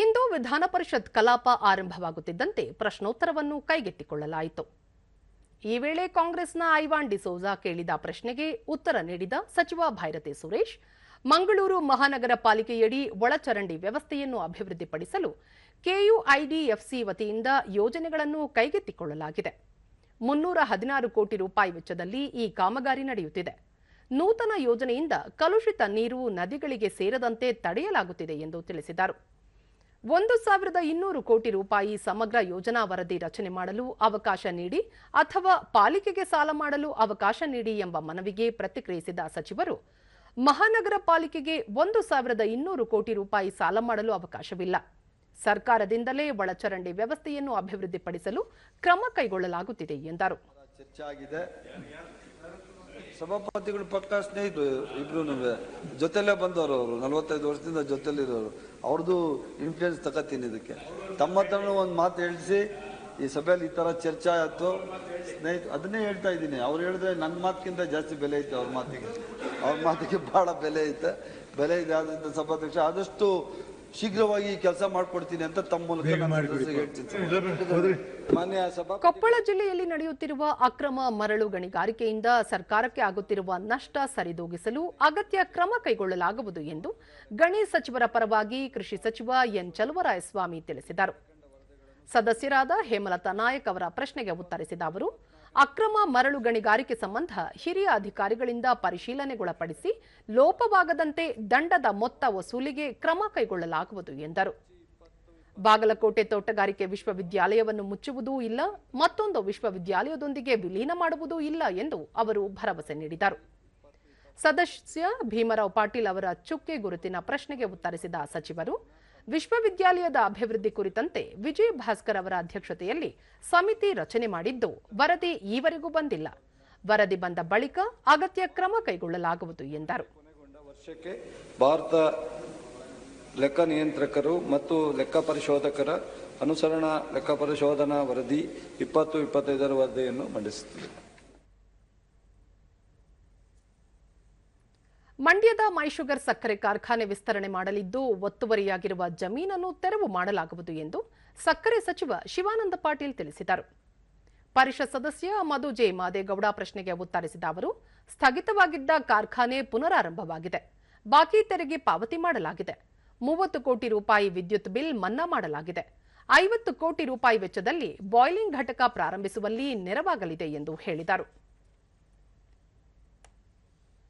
ಇಂದು ವಿಧಾನ ಪರಿಷತ್ ಕಲಾಪ ಆರಂಭವಾಗುತ್ತಿದ್ದಂತೆ ಪ್ರಶ್ನೋತ್ತರವನ್ನು ಕೈಗೆತ್ತಿಕೊಳ್ಳಲಾಯಿತು. ಈ ವೇಳೆ ಕಾಂಗ್ರೆಸ್ನ ಐವಾನ್ ಡಿಸೋಜಾ ಕೇಳಿದ ಪ್ರಶ್ನೆಗೆ ಉತ್ತರ ನೀಡಿದ ಸಚಿವ ಭೈರತಿ ಸುರೇಶ್, ಮಂಗಳೂರು ಮಹಾನಗರ ಪಾಲಿಕೆಯಡಿ ಒಳಚರಂಡಿ ವ್ಯವಸ್ಥೆಯನ್ನು ಅಭಿವೃದ್ಧಿಪಡಿಸಲು ಕೆಯುಐಡಿಎಫ್ಸಿ ವತಿಯಿಂದ ಯೋಜನೆಗಳನ್ನು ಕೈಗೆತ್ತಿಕೊಳ್ಳಲಾಗಿದೆ. ಮುನ್ನೂರ ಹದಿನಾರು ಕೋಟಿ ರೂಪಾಯಿ ವೆಚ್ಚದಲ್ಲಿ ಈ ಕಾಮಗಾರಿ ನಡೆಯುತ್ತಿದೆ. ನೂತನ ಯೋಜನೆಯಿಂದ ಕಲುಷಿತ ನೀರು ನದಿಗಳಿಗೆ ಸೇರದಂತೆ ತಡೆಯಲಾಗುತ್ತಿದೆ ಎಂದು ತಿಳಿಸಿದರು. ಒಂದು ಸಾವಿರದ ಇನ್ನೂರು ಕೋಟಿ ರೂಪಾಯಿ ಸಮಗ್ರ ಯೋಜನಾ ವರದಿ ರಚನೆ ಮಾಡಲು ಅವಕಾಶ ನೀಡಿ ಅಥವಾ ಪಾಲಿಕೆಗೆ ಸಾಲ ಮಾಡಲು ಅವಕಾಶ ನೀಡಿ ಎಂಬ ಮನವಿಗೆ ಪ್ರತಿಕ್ರಿಯಿಸಿದ ಸಚಿವರು, ಮಹಾನಗರ ಪಾಲಿಕೆಗೆ ಒಂದು ಸಾವಿರದ ಇನ್ನೂರು ಕೋಟಿ ರೂಪಾಯಿ ಸಾಲ ಮಾಡಲು ಅವಕಾಶವಿಲ್ಲ. ಸರ್ಕಾರದಿಂದಲೇ ಒಳಚರಂಡಿ ವ್ಯವಸ್ಥೆಯನ್ನು ಅಭಿವೃದ್ಧಿಪಡಿಸಲು ಕ್ರಮ ಕೈಗೊಳ್ಳಲಾಗುತ್ತಿದೆ ಎಂದರು. ಸಭಾಪತಿಗಳು ಪಕ್ಕ ಸ್ನೇಹಿತರು, ಇಬ್ರು ಜೊತೆಲೇ ಬಂದವರು ಅವರು, ನಲವತ್ತೈದು ವರ್ಷದಿಂದ ಜೊತೆಲಿರೋರು ಅವ್ರದ್ದು ಇನ್ಫ್ಲೂಯೆನ್ಸ್ ತಗೋತೀನಿ ಇದಕ್ಕೆ. ತಮ್ಮ ಹತ್ರನೂ ಒಂದು ಮಾತು ಹೇಳಿಸಿ, ಈ ಸಭೆಯಲ್ಲಿ ಈ ಥರ ಚರ್ಚೆ ಆಯಿತು. ಸ್ನೇಹಿತ, ಅದನ್ನೇ ಹೇಳ್ತಾ ಇದ್ದೀನಿ. ಅವ್ರು ಹೇಳಿದ್ರೆ ನನ್ನ ಮಾತಿಗಿಂತ ಜಾಸ್ತಿ ಬೆಲೆ ಐತೆ ಅವ್ರ ಮಾತಿಗೆ. ಅವ್ರ ಮಾತಿಗೆ ಭಾಳ ಬೆಲೆ ಐತೆ. ಬೆಲೆ ಇದೆ ಆದ್ದರಿಂದ ಸಭಾಧ್ಯಕ್ಷ ಆದಷ್ಟು ಶೀಘ್ರವಾಗಿ ಕೆಲಸ ಮಾಡ್ಕೊಡ್ತೀನಿ ಅಂತ ತಮ್ಮ ಮೂಲಕ ಮಾನ್ಯ ಸಭಾ ಕೊಪ್ಪಳ ಜಿಲ್ಲೆಯಲ್ಲಿ ನಡೆಯುತ್ತಿರುವ ಅಕ್ರಮ ಮರಳು ಗಣಿಗಾರಿಕೆಯಿಂದ ಸರ್ಕಾರಕ್ಕೆ ಆಗುತ್ತಿರುವ ನಷ್ಟ ಸರಿದೂಗಿಸಲು ಅಗತ್ಯ ಕ್ರಮ ಕೈಗೊಳ್ಳಲಾಗುವುದು ಎಂದು ಗಣಿ ಸಚಿವರ ಪರವಾಗಿ ಕೃಷಿ ಸಚಿವ ಎನ್ ಚಲುವರಾಯಸ್ವಾಮಿ ತಿಳಿಸಿದರು. ಸದಸ್ಯರಾದ ಹೇಮಲತಾ ನಾಯಕ್ ಅವರ ಪ್ರಶ್ನೆಗೆ ಉತ್ತರಿಸಿದ ಅವರು ಅಕ್ರಮ ಮರಳು ಗಣಿಗಾರಿಕೆ ಸಂಬಂಧ ಹಿರಿಯ ಅಧಿಕಾರಿಗಳಿಂದ ಪರಿಶೀಲನೆಗೊಳಪಡಿಸಿ ಲೋಪವಾಗದಂತೆ ದಂಡದ ಮೊತ್ತ ವಸೂಲಿಗೆ ಕ್ರಮ ಕೈಗೊಳ್ಳಲಾಗುವುದು ಎಂದರು. ಬಾಗಲಕೋಟೆ ತೋಟಗಾರಿಕೆ ವಿಶ್ವವಿದ್ಯಾಲಯವನ್ನು ಮುಚ್ಚುವುದೂ ಇಲ್ಲ, ಮತ್ತೊಂದು ವಿಶ್ವವಿದ್ಯಾಲಯದೊಂದಿಗೆ ವಿಲೀನ ಮಾಡುವುದೂ ಇಲ್ಲ ಎಂದು ಅವರು ಭರವಸೆ ನೀಡಿದರು. ಸದಸ್ಯ ಭೀಮರಾವ್ ಪಾಟೀಲ್ ಅವರ ಚುಕ್ಕೆ ಗುರುತಿನ ಪ್ರಶ್ನೆಗೆ ಉತ್ತರಿಸಿದ ಸಚಿವರು ವಿಶ್ವವಿದ್ಯಾಲಯದ ಅಭಿವೃದ್ಧಿ ಕುರಿತಂತೆ ವಿಜಯ್ ಭಾಸ್ಕರ್ ಅವರ ಅಧ್ಯಕ್ಷತೆಯಲ್ಲಿ ಸಮಿತಿ ರಚನೆ ಮಾಡಿದ್ದು, ವರದಿ ಈವರೆಗೂ ಬಂದಿಲ್ಲ. ವರದಿ ಬಂದ ಬಳಿಕ ಅಗತ್ಯ ಕ್ರಮ ಕೈಗೊಳ್ಳಲಾಗುವುದು ಎಂದರು. ವರ್ಷಕ್ಕೆ ಭಾರತ ಲೆಕ್ಕ ನಿಯಂತ್ರಕರು ಮತ್ತು ಲೆಕ್ಕ ಪರಿಶೋಧಕರ ಅನುಸರಣಾ ಲೆಕ್ಕ ಪರಿಶೋಧನಾ ವರದಿ ಇಪ್ಪತ್ತು ಇಪ್ಪತ್ತೈದರ ವರದಿಯನ್ನು ಮಂಡಿಸುತ್ತದೆ. ಮಂಡ್ಯದ ಮೈಶುಗರ್ ಸಕ್ಕರೆ ಕಾರ್ಖಾನೆ ವಿಸ್ತರಣೆ ಮಾಡಲಿದ್ದು ಒತ್ತುವರಿಯಾಗಿರುವ ಜಮೀನನ್ನು ತೆರವು ಮಾಡಲಾಗುವುದು ಎಂದು ಸಕ್ಕರೆ ಸಚಿವ ಶಿವಾನಂದ ಪಾಟೀಲ್ ತಿಳಿಸಿದರು. ಪರಿಷತ್ ಸದಸ್ಯ ಮಧು ಜೆ. ಮಾದೇಗೌಡ ಪ್ರಶ್ನೆಗೆ ಉತ್ತರಿಸಿದ ಅವರು, ಸ್ಥಗಿತವಾಗಿದ್ದ ಕಾರ್ಖಾನೆ ಪುನರಾರಂಭವಾಗಿದೆ. ಬಾಕಿ ತೆರಿಗೆ ಪಾವತಿ ಮಾಡಲಾಗಿದೆ. ಮೂವತ್ತು ಕೋಟಿ ರೂಪಾಯಿ ವಿದ್ಯುತ್ ಬಿಲ್ ಮನ್ನಾ ಮಾಡಲಾಗಿದೆ. ಐವತ್ತು ಕೋಟಿ ರೂಪಾಯಿ ವೆಚ್ಚದಲ್ಲಿ ಬಾಯ್ಲಿಂಗ್ ಘಟಕ ಪ್ರಾರಂಭಿಸುವಲ್ಲಿ ನೆರವಾಗಲಿದೆ ಎಂದು ಹೇಳಿದರು.